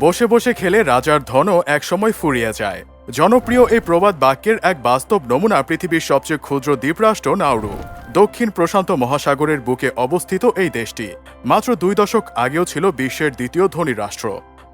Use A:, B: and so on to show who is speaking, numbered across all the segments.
A: বসে বসে খেলে রাজার ধনও একসময় ফুরিয়ে যায়। জনপ্রিয় এই প্রবাদ বাক্যের এক বাস্তব নমুনা পৃথিবীর সবচেয়ে ক্ষুদ্র দ্বীপরাষ্ট্র নাউরু দক্ষিণ প্রশান্ত মহাসাগরের বুকে অবস্থিত এই দেশটি মাত্র দুই দশক আগেও ছিল বিশ্বের দ্বিতীয় ধনী রাষ্ট্র।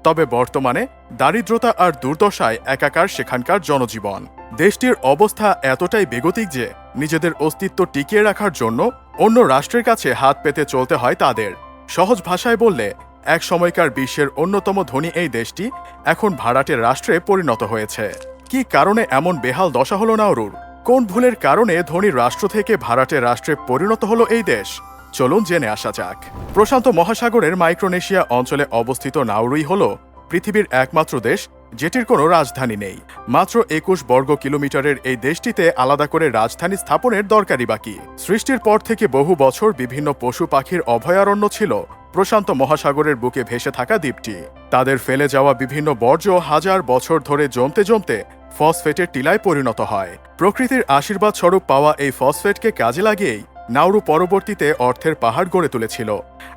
A: তবে বর্তমানে দারিদ্রতা আর দুর্দশায় একাকার সেখানকার জনজীবন। দেশটির অবস্থা এতটাই বেগতিক যে নিজেদের অস্তিত্ব টিকিয়ে রাখার জন্য অন্য রাষ্ট্রের কাছে হাত পেতে চলতে হয় তাদের। সহজ ভাষায় বললে এক সময়কার বিশ্বের অন্যতম ধনী এই দেশটি এখন ভাড়াটের রাষ্ট্রে পরিণত হয়েছে। কি কারণে এমন বেহাল দশা হলো নাউরুর কোন ভুলের কারণে ধনী রাষ্ট্র থেকে ভাড়াটের রাষ্ট্রে পরিণত হলো এই দেশ? চলুন জেনে আসা যাক। প্রশান্ত মহাসাগরের মাইক্রোনেশিয়া অঞ্চলে অবস্থিত নাউরুই হল পৃথিবীর একমাত্র দেশ, যেটির কোনো রাজধানী নেই। মাত্র একুশ বর্গ কিলোমিটারের এই দেশটিতে আলাদা করে রাজধানী স্থাপনের দরকারি বাকি। সৃষ্টির পর থেকে বহু বছর বিভিন্ন পশু পাখির অভয়ারণ্য ছিল। প্রশান্ত মহাসাগরের বুকে ভেসে থাকা দ্বীপটি। তাদের ফেলে যাওয়া বিভিন্ন বর্জ্য হাজার বছর ধরে জমতে জমতে ফসফেটের টিলায় পরিণত হয়। প্রকৃতির আশীর্বাদ স্বরূপ পাওয়া এই ফসফেটকে কাজে লাগিয়েই নাউরু পরবর্তীতে অর্থের পাহাড় গড়ে তুলেছিল।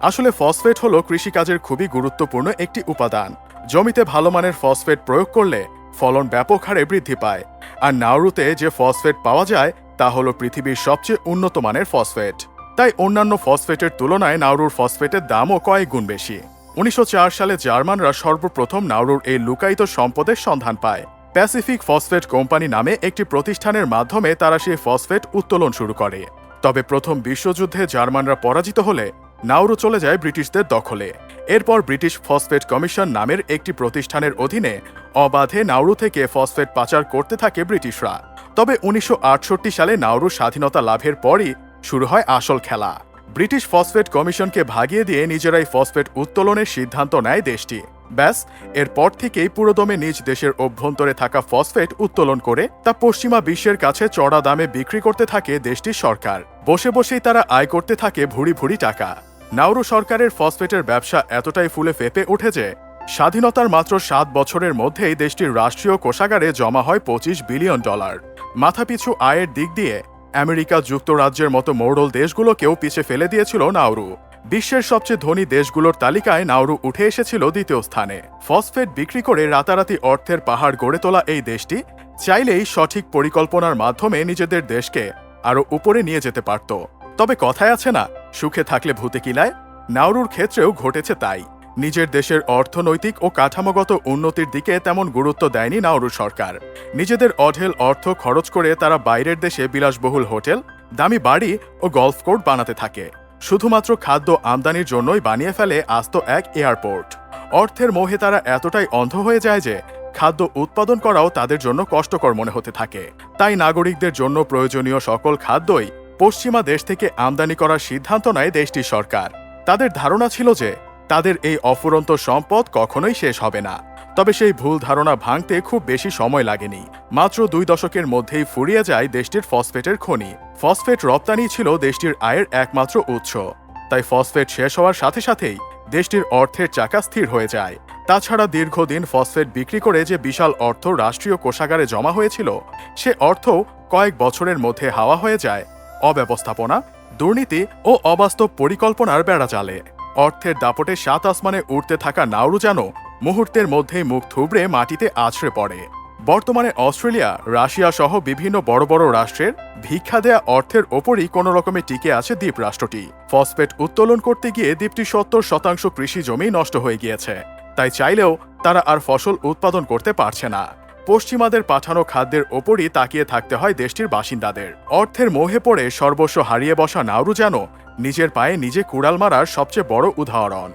A: আসলে ফসফেট হল কৃষিকাজের খুবই গুরুত্বপূর্ণ একটি উপাদান। জমিতে ভালো মানের ফসফেট প্রয়োগ করলে ফলন ব্যাপক হারে বৃদ্ধি পায়। আর নাউরুতে যে ফসফেট পাওয়া যায়, তা হল পৃথিবীর সবচেয়ে উন্নত মানের ফসফেট। তাই অন্যান্য ফসফেটের তুলনায় নাউরুর ফসফেটের দামও কয়েক গুণ বেশি। উনিশশো চার সালে জার্মানরা সর্বপ্রথম নাউরুর এই লুকায়িত সম্পদের সন্ধান পায়। প্যাসিফিক ফসফেট কোম্পানি নামে একটি প্রতিষ্ঠানের মাধ্যমে তারা সেই ফসফেট উত্তোলন শুরু করে। তবে প্রথম বিশ্বযুদ্ধে জার্মানরা পরাজিত হলে নাউরু চলে যায় ব্রিটিশদের দখলে। এরপর ব্রিটিশ ফসফেট কমিশন নামের একটি প্রতিষ্ঠানের অধীনে অবাধে নাউরু থেকে ফসফেট পাচার করতে থাকে ব্রিটিশরা। তবে উনিশশো আটষট্টি সালে নাউরু স্বাধীনতা লাভের পরই শুরু হয় আসল খেলা। ব্রিটিশ ফসফেট কমিশনকে ভাগিয়ে দিয়ে নিজেরাই ফসফেট উত্তোলনের সিদ্ধান্ত নেয় দেশটি। ব্যাস, এরপর থেকেই পুরোদমে নিজ দেশের অভ্যন্তরে থাকা ফসফেট উত্তোলন করে তা পশ্চিমা বিশ্বের কাছে চড়া দামে বিক্রি করতে থাকে দেশটির সরকার। বসে বসেই তারা আয় করতে থাকে ভুড়ি ভুড়ি টাকা। নাউরু সরকারের ফসফেটের ব্যবসা এতটাই ফুলে ফেপে ওঠে যে, স্বাধীনতার মাত্র সাত বছরের মধ্যেই দেশটির রাষ্ট্রীয় কোষাগারে জমা হয় পঁচিশ বিলিয়ন ডলার। মাথাপিছু আয়ের দিক দিয়ে আমেরিকা যুক্তরাজ্যের মতো মৌড়ল দেশগুলোকেও পিছে ফেলে দিয়েছিল নাউরু বিশ্বের সবচেয়ে ধনী দেশগুলোর তালিকায় নাউরু উঠে এসেছিল দ্বিতীয় স্থানে। ফসফেট বিক্রি করে রাতারাতি অর্থের পাহাড় গড়ে তোলা এই দেশটি চাইলেই সঠিক পরিকল্পনার মাধ্যমে নিজেদের দেশকে আরও উপরে নিয়ে যেতে পারত। তবে কথায় আছে না, সুখে থাকলে ভূতে কিলায়। নাউরুর ক্ষেত্রেও ঘটেছে তাই। নিজের দেশের অর্থনৈতিক ও কাঠামোগত উন্নতির দিকে তেমন গুরুত্ব দেয়নি নাউরু সরকার। নিজেদের অঢেল অর্থ খরচ করে তারা বাইরের দেশে বিলাসবহুল হোটেল, দামি বাড়ি ও গলফ কোর্ট বানাতে থাকে। শুধুমাত্র খাদ্য আমদানির জন্যই বানিয়ে ফেলে আস্ত এক এয়ারপোর্ট। অর্থের মোহে তারা এতটাই অন্ধ হয়ে যায় যে, খাদ্য উৎপাদন করাও তাদের জন্য কষ্টকর মনে হতে থাকে। তাই নাগরিকদের জন্য প্রয়োজনীয় সকল খাদ্যই পশ্চিমা দেশ থেকে আমদানি করার সিদ্ধান্ত নেয় দেশটির সরকার। তাদের ধারণা ছিল যে তাদের এই অফুরন্ত সম্পদ কখনোই শেষ হবে না। তবে সেই ভুল ধারণা ভাঙতে খুব বেশি সময় লাগেনি। মাত্র দুই দশকের মধ্যেই ফুরিয়ে যায় দেশটির ফসফেটের খনি। ফসফেট রপ্তানি ছিল দেশটির আয়ের একমাত্র উৎস। তাই ফসফেট শেষ হওয়ার সাথে সাথেই দেশটির অর্থের চাকা স্থির হয়ে যায়। তাছাড়া দীর্ঘদিন ফসফেট বিক্রি করে যে বিশাল অর্থ রাষ্ট্রীয় কোষাগারে জমা হয়েছিল, সে অর্থ কয়েক বছরের মধ্যে হাওয়া হয়ে যায়। অব্যবস্থাপনা, দুর্নীতি ও অবাস্তব পরিকল্পনার বেড়া জালে অর্থের দাপটে সাত আসমানে উঠতে থাকা নাউরু যেন মুহূর্তের মধ্যেই মুখ থুবড়ে মাটিতে আছড়ে পড়ে। বর্তমানে অস্ট্রেলিয়া, রাশিয়া সহ বিভিন্ন বড় বড় রাষ্ট্রের ভিক্ষা দেয়া অর্থের ওপরই কোনো রকমে টিকে আছে দ্বীপ রাষ্ট্রটি ফসফেট উত্তোলন করতে গিয়ে দ্বীপটির সত্তর শতাংশ কৃষি জমি নষ্ট হয়ে গিয়েছে। তাই চাইলেও তারা আর ফসল উৎপাদন করতে পারছে না। পশ্চিমাদের পাঠানো খাদ্যের ওপরই তাকিয়ে থাকতে হয় দেশটির বাসিন্দাদের। অর্থের মোহে পড়ে সর্বস্ব হারিয়ে বসা নাউরু যেন নিজের পায়ে নিজে কুড়াল মারার সবচেয়ে বড় উদাহরণ।